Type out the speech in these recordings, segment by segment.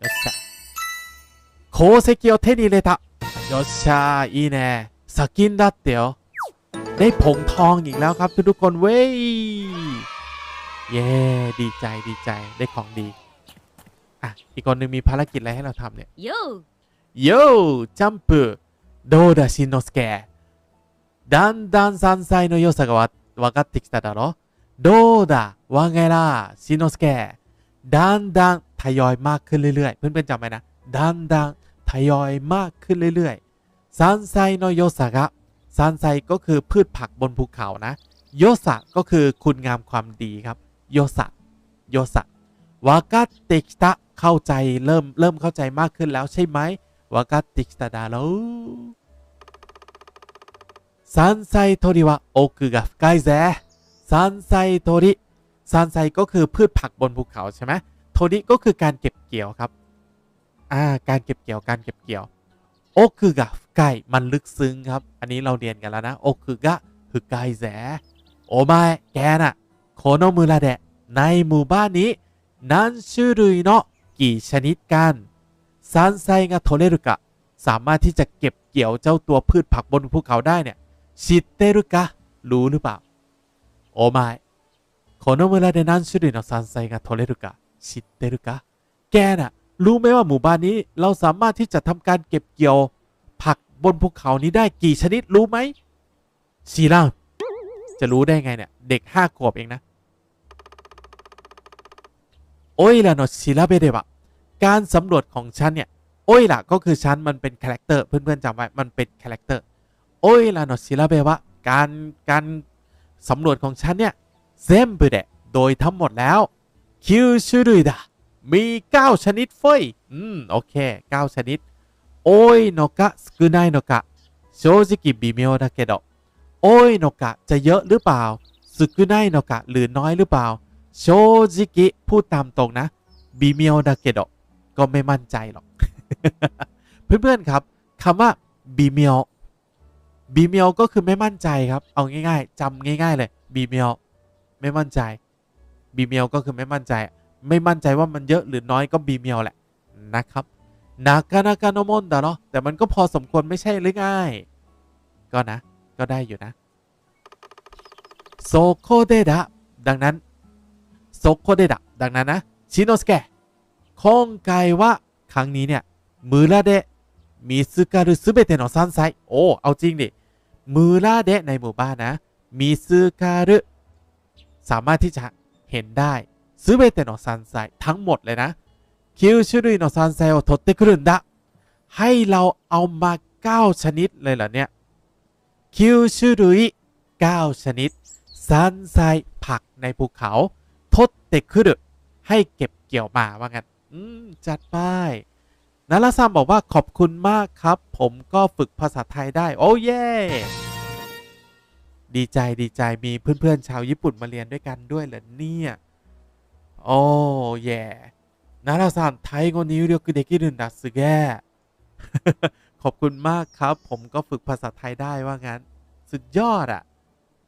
よっしゃ宝石を手に入れたよっしゃいいねสกินだってよได้ผงทองอีกแล้วครับทุกๆคนเว้ย เย้ดีใจดีใจได้ของดี อ่ะ อีกคนหนึ่งมีภารกิจอะไรให้เราทำเนี่ย よ โย่ジャンプどうだしんのすけだんだん山菜の良さがわ分かってきただろどうだว่าไงล่ะしんのすけ だんだんทยอยมากขึ้นเรื่อยๆ เพื่อนๆจำไว้นะだんだんทยอยมากขึ้นเรื่อยๆ山菜の良さが山菜ก็คือพืชผักบนภูเขานะโยสะก็คือคุณงามความดีครับโยสะโยสะวากาเตคิตะเข้าใจเริ่มเริ่มเข้าใจมากขึ้นแล้วใช่ไหม 分かってきただろう山菜採りは奥が深いぜ山菜採り ซานไซก็คือพืชผักบนภูเขาใช่ไหมโทนิก็คือการเก็บเกี่ยวครับ อ่า การเก็บเกี่ยว การเก็บเกี่ยว โอคือกะไก่มันลึกซึ้งครับ อันนี้เราเรียนกันแล้วนะ โอคือกะคือไก่แสโอไม่แกน่ะ โคโนมุระเดะ ในหมู่บ้านนี้นั่นชื่อรุยเนาะกี่ชนิดกันซานไซกะโทเลรุกะ สามารถที่จะเก็บเกี่ยวเจ้าตัวพืชผักบนภูเขาได้เนี่ยชิตเตรุกะรู้หรือเปล่า โอไม่ この村で何種類の山菜が取れるか知ってるかแกน่ะ รู้ไหมว่าหมู่บ้านนี้เราสามารถที่จะทำการเก็บเกี่ยว ผักบนภูเขานี้ได้กี่ชนิดรู้ไหมชีล่าจะรู้ได้ไงเนี่ย เด็กห้าขวบเองนะ โอ้ยละโนชิระเบเดบะการสำรวจของฉันเนี่ย โอ้ยละก็คือฉันมันเป็นคาแรคเตอร์ เพื่อนๆจำไว้ มันเป็นคาแรคเตอร์ โอ้ยละโนชิระเบวะการการสำรวจของฉันเนี่ย เซมบุเดะโดยทั้งหมดแล้วคิวชูรุยดะมี 9 ชนิดเฟ้ย อืม โอเค 9 ชนิด โอยโนกะสกุนายโนกะโชจิกิบิเมียวดะเกโดโอยโนกะจะเยอะหรือเปล่าสกุนายโนกะหรือน้อยหรือเปล่าโชจิกิพูดตามตรงนะบิเมียวดะเกโดก็ไม่มั่นใจหรอก เพื่อนๆครับคำว่าบิเมียวบิเมียวก็คือไม่มั่นใจครับ เอาง่าย ๆจำง่าย ๆ เลยบิเมียว ไม่มั่นใจบีเมียวก็คือไม่มั่นใจ ไม่มั่นใจว่ามันเยอะหรือน้อยก็บีเมียวแหละนะครับนากานากาโนมอนแต่เนาะแต่มันก็พอสมควรไม่ใช่หรือไงก็นะ ก็ได้อยู่นะโซโคเดดะดังนั้นโซโคเดดะดังนั้นนะชิโนสเกะคงไกว่าครั้งนี้เนี่ยมือละเดะมิสึการุสุเบเตโนซันไซโอ้เอาจริงดิมือละเดะในหมู่บ้านนะมิสึการุ สามารถที่จะเห็นได้すべての山菜ทั้งหมดเลยนะ9種類の山菜を取ってくるんだให้เราเอามา 9 ชนิดเลยเหรอเนี่ย9種類9 ชนิดซันไซผักในภูเขาทดเตคุรุให้เก็บเกี่ยวมาว่างั้นอืม จัดไปนาราซัมบอกว่าขอบคุณมากครับ ผมก็ฝึกภาษาไทยได้ โอ้เย่ ดีใจดีใจมีเพื่อนๆ ชาวญี่ปุ่นมาเรียนด้วยกันด้วยเหรอเนี่ย โอ้เย่นาราซัมไทย語入力できるんだすげえ ขอบคุณมากครับ ผมก็ฝึกภาษาไทยได้ว่างั้น สุดยอดอ่ะ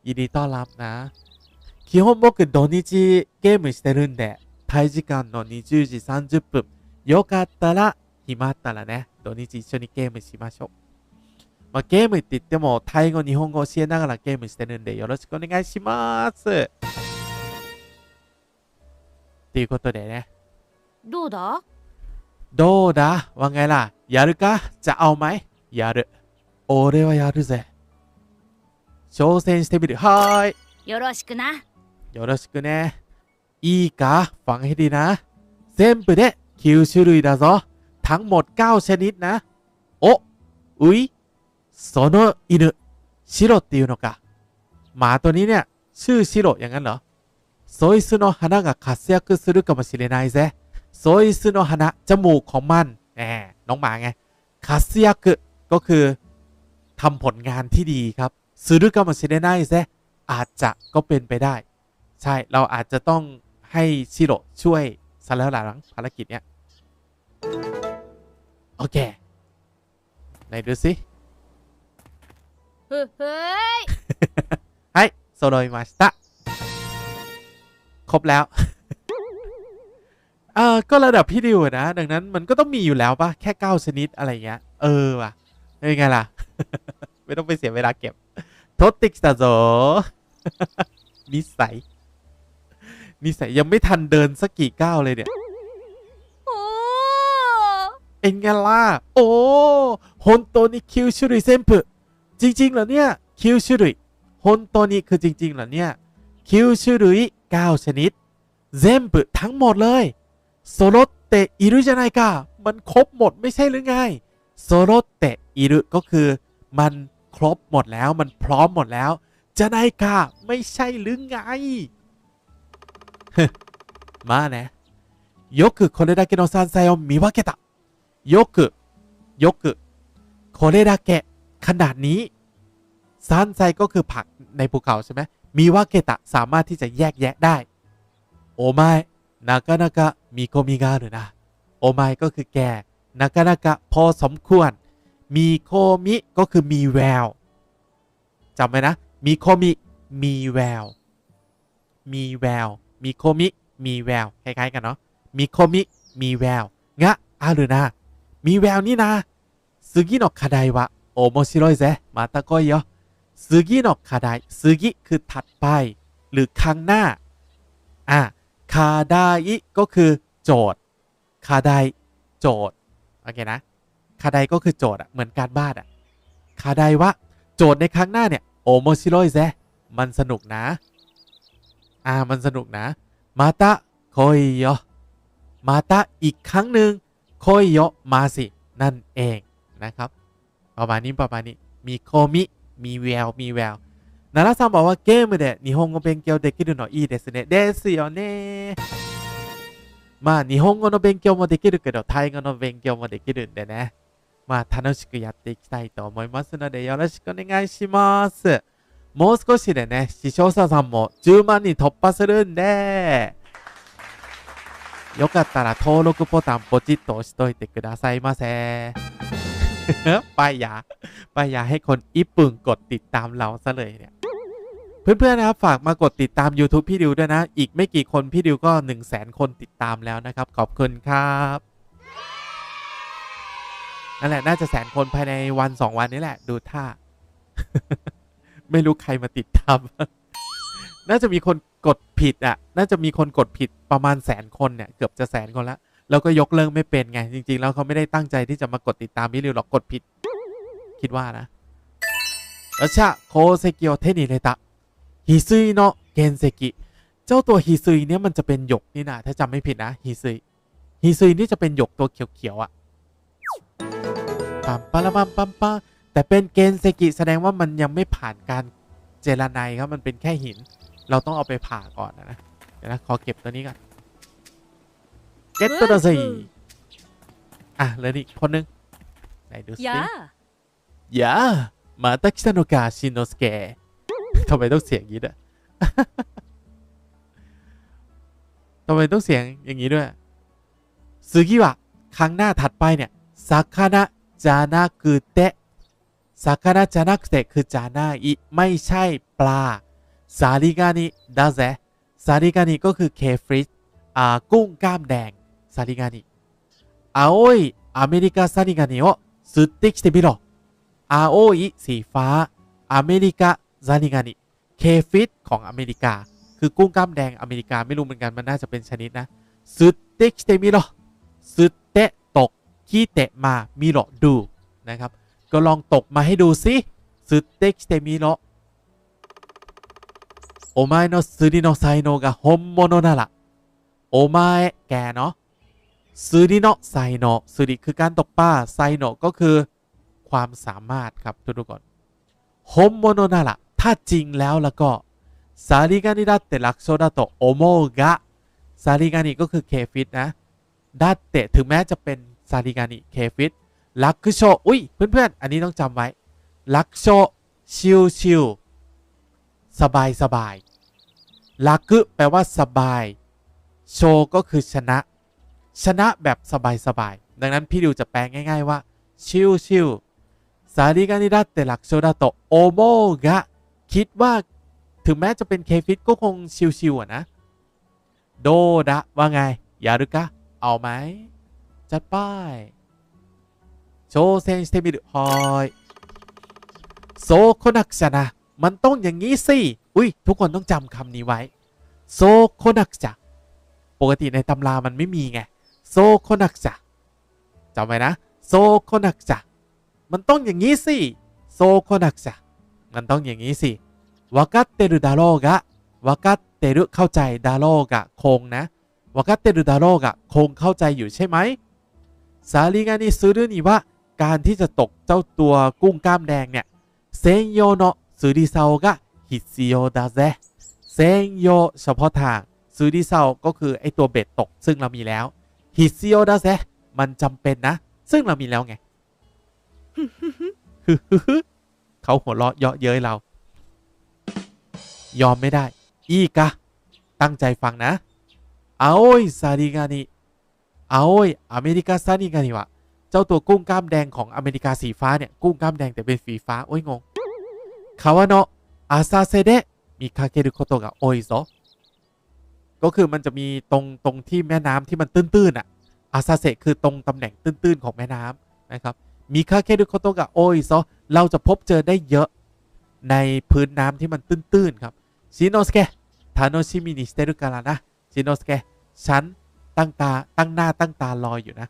ยินดีต้อนรับนะ基本僕土日ゲームしてるんでタイ時間の20時30分よかったら暇あったらね土日一緒にゲームしましょう まあ、ゲームって言ってもタイ語日本語教えながらゲームしてるんでよろしくお願いしますっていうことでねどうだどうだว่าไงล่ะ やるかจะเอาไหมやる俺はやるぜ挑戦してみるはーいよろしくなよろしくね。いいかฟังให้ดีนะ 全部で9種類だぞ。ทั้งหมด 9 ชนิดนะ โซโนอินุชิโรติวโนกะหมาตัวนี้เนี่ย ชื่อชิโรอย่างนั้นเหรอโซอิซุโนฮานะกับคัสยักสึรุกามาชิเรนายเซโซอิซุโนฮานะจมูกของมันแหมน้องหมาไงคัสยักก็คือทำผลงานที่ดีครับซึรุกามาชิเรนายเซอาจจะก็เป็นไปได้ ใช่เราอาจจะต้องให้ชิโรช่วยซะแล้วหลังภารกิจเนี้ยโอเคไหนดูสิ はい揃いました ครบแล้ว อ่าก็ระดับพี่ดิวอะนะ ดังนั้นมันก็ต้องมีอยู่แล้วปะแค่เก้าชนิดอะไรเงี้ย เออว่ะเป็นไงล่ะ ไม่ต้องไปเสียเวลาเก็บโทษติกตาโซ นิสัย นิสัยยังไม่ทันเดินสักกี่ก้าวเลยเนี่ย โอ้ เอ็งไงล่ะ โอ้ฮอนโตนิคิวชุรุยเซมปุ จริงๆเหรอเนี่ย คิวชุรุยฮอนโตนิคือจริงๆเหรอเนี่ย คิวชุรุยเก้าชนิดเซมปุทั้งหมดเลยโซโรเตะอิรุจะไนกามันครบหมดไม่ใช่หรือไงโซโรเตะอิรุก็คือ มันครบหมดแล้วมันพร้อมหมดแล้ว จะไนกาไม่ใช่หรือไง มาねよくこれだけの山菜を見分けたよくよくこれだけ ขนาดนี้ซานไซก็คือผักในภูเขาใช่ไหมมีวาเกตะสามารถที่จะแยกแยะได้โอไมนากานากะมีโคมิงาหรือนะโอไมก็คือแกนากานากะพอสมควร มีโคมิก็คือมีแววจำไว้นะ มีโคมิมีแวว มีแวว มีโคมิมีแววคล้ายๆกันเนาะมีโคมิมีแววงะอาหรือนะมีแววนี่นะซึกิโนคาไดวะ 面白いぜまた来いよ次の課題次คือถัดไป หรือครั้งหน้า อ่ะคาไดก็คือโจทย์คาไดโจทย์ โอเคนะ คาไดก็คือโจทย์อะเหมือนการบ้านอะคาไดวะ โจทย์ในครั้งหน้าเนี่ย โอโมชิโรยเซมันสนุกนะ อ่า มันสนุกนะ มาตะโคยโยมาตะอีกครั้งหนึ่งโคยโยมาสิ นั่นเองนะครับ ประมาณนี้ประมาณนี้ มีโคมิ มีแวว มีแววนาราซังบอกว่าเกมで日本語勉強できるのいいですね。ですよね。まあ、日本語の勉強もできるけど、タイ語の勉強もできるんでね。まあ、楽しくやっていきたいと思いますので、よろしくお願いします。もう少しでね、視聴者さんも10万人突破するんで、よかったら登録ボタンポチッと押しといてくださいませ。 ป้ายยาป้ายยาให้คนญี่ปุ่นกดติดตามเราซะเลยเนี่ยเพื่อนๆนะครับฝากมากดติดตาม YouTube พี่ดิวด้วยนะ อีกไม่กี่คนพี่ดิวก็1 0 0 0 0แสนคนติดตามแล้วนะครับ ขอบคุณครับนั่นแหละน่าจะแสนคนภายในวัน 2 วันนี้แหละ ดูท่า ไม่รู้ใครมาติดตาม น่าจะมีคนกดผิดอะ น่าจะมีคนกดผิดประมาณแสนคนเนี่ย เกือบจะแสนคนแล้ว แล้วก็ยกเลิกไม่เป็นไง จริง ๆ แล้วเขาไม่ได้ตั้งใจที่จะมากดติดตามพี่ริวหรอกกดผิด คิดว่านะแล้วชะโคเซกิโอเทนิเลตะฮิซุยโนะเกนเซกิเจ้าตัวฮิซุยเนี่ยมันจะเป็นหยกนี่นะถ้าจำไม่ผิดนะฮิซุยฮิซุยนี่จะเป็นหยกตัวเขียวๆอะ่ะปัมปะละปัมปัมปะแต่เป็นเกนเซกิแสดงว่ามันยังไม่ผ่านการเจรไนครับมันเป็นแค่หิน เราต้องเอาไปผ่าก่อนนะนะเดี๋ยวนะขอเก็บตัวนี้ก่อน เก็ตตัวสิอะเหลยอีกคนนึงไหนดูสิยาอย่ามาตะคิซาโนกาชินโนสเกะทำไมต้องเสียงอย่างนี้ด้วยทำไมต้องเสียงอย่างนี้ด้วยซึกิวะครั้งหน้าถัดไปเนี่ยซากานะจานาคือเตะซากานะจานาคุเตะคือจานาอิไม่ใช่ปลาซาริกานิดาเซซาริกานิก็คือเคฟริชอ่ากุ้งกล้ามแดง ซาริกานิอาโอยอเมริกาซาริกานิโอสุดเตคิเตบิโรอาโอยสีฟ้าอเมริกาซานิกานิเคฟิตของอเมริกา คือกุ้งกล้ามแดงอเมริกาไม่รู้เหมือนกันมันน่าจะเป็นชนิดนะสุดเตคิเตมิโรสุดเตตกคีเตะมามิโรดูนะครับ ก็ลองตกมาให้ดูสิสุดเตคิเตมิโรโอไมโนสุริโนไซโนกะฮอมโมโนนาระโอไมแกเนาะ สุริโนไซโนสุริคือการตกปลาไซโนก็คือความสามารถครับทุกทุกคนฮอมโมโนนาระถ้าจริงแล้วแล้วก็ซาริกานิดัตเตลักโซดาโตโอโมกะซาริกานิก็คือเคฟิตนะดัตเตถึงแม้จะเป็นซาริกานิเคฟิตลักโชอุ้ยเพื่อนๆ อันนี้ต้องจำไว้ลักโชชิวชิวสบายสบายลักแปลว่าสบาย โชก็คือชนะ ชนะแบบสบายสบายดังนั้นพี่ดิวจะแปลง่ายๆว่า ชิวชิวซาริกานิดัตเตลักโชดาโตโอโมกะ คิดว่าถึงแม้จะเป็นเคฟิตก็คงชิวๆอะนะ โดดะว่าไง ยารุกะ เอาไหม จัดไป้ายโชเซนสเตมิรุฮอยโซโคนักจะนะ มันต้องอย่างนี้สิ อุ้ยทุกคนต้องจำคำนี้ไว้ โซโคนักจะปกติในตำรามันไม่มีไง โซโคนักจะจำไว้นะโซโคนักจะมันต้องอย่างนี้สิโซโคนักจะมันต้องอย่างนี้สิวากัตเตรุดาโรกะวากัตเตรุเข้าใจดาโรกะคงนะวากัตเตรุดาโรกะคงเข้าใจอยู่ใช่ไหมซาลิงานิซูรุนี่ว่าการที่จะตกเจ้าตัวกุ้งกล้ามแดงเนี่ยเซนโยโนะซูริซาโอกะฮิซิโยดาเซเซนโยเฉพาะทางซูริซาโอก็คือไอตัวเบ็ดตกซึ่งเรามีแล้ว ฮิซิโยดาเซมันจำเป็นนะ ซึ่งเรามีแล้วไงเขาหัวเราะเยาะเย้ยเรา ยอมไม่ได้ อีกะ ตั้งใจฟังนะอาโอยซาริกานิอาโอยอเมริกาซาริกานิวะเจ้าตัวกุ้งกล้ามแดงของอเมริกาสีฟ้าเนี่ย กุ้งกล้ามแดงแต่เป็นสีฟ้า โอ้ยงงคาวาโนะอาซาเซเดะมีคาเกรุโคโตะโอยโซ ก็คือมันจะมีตรงตรงที่แม่น้ำที่มันตื้นๆอะอาซาเซคือตรงตำแหน่งตื้นๆของแม่น้ำนะครับมีคาเคดุโคโตกะโอยโซเราจะพบเจอได้เยอะในพื้นน้ำที่มันตื้นๆครับชิโนสเกะทาโนชิมินิสเตรุการานะชิโนสเกะฉันตั้งตาตั้งหน้าตั้งตารออยู่นะ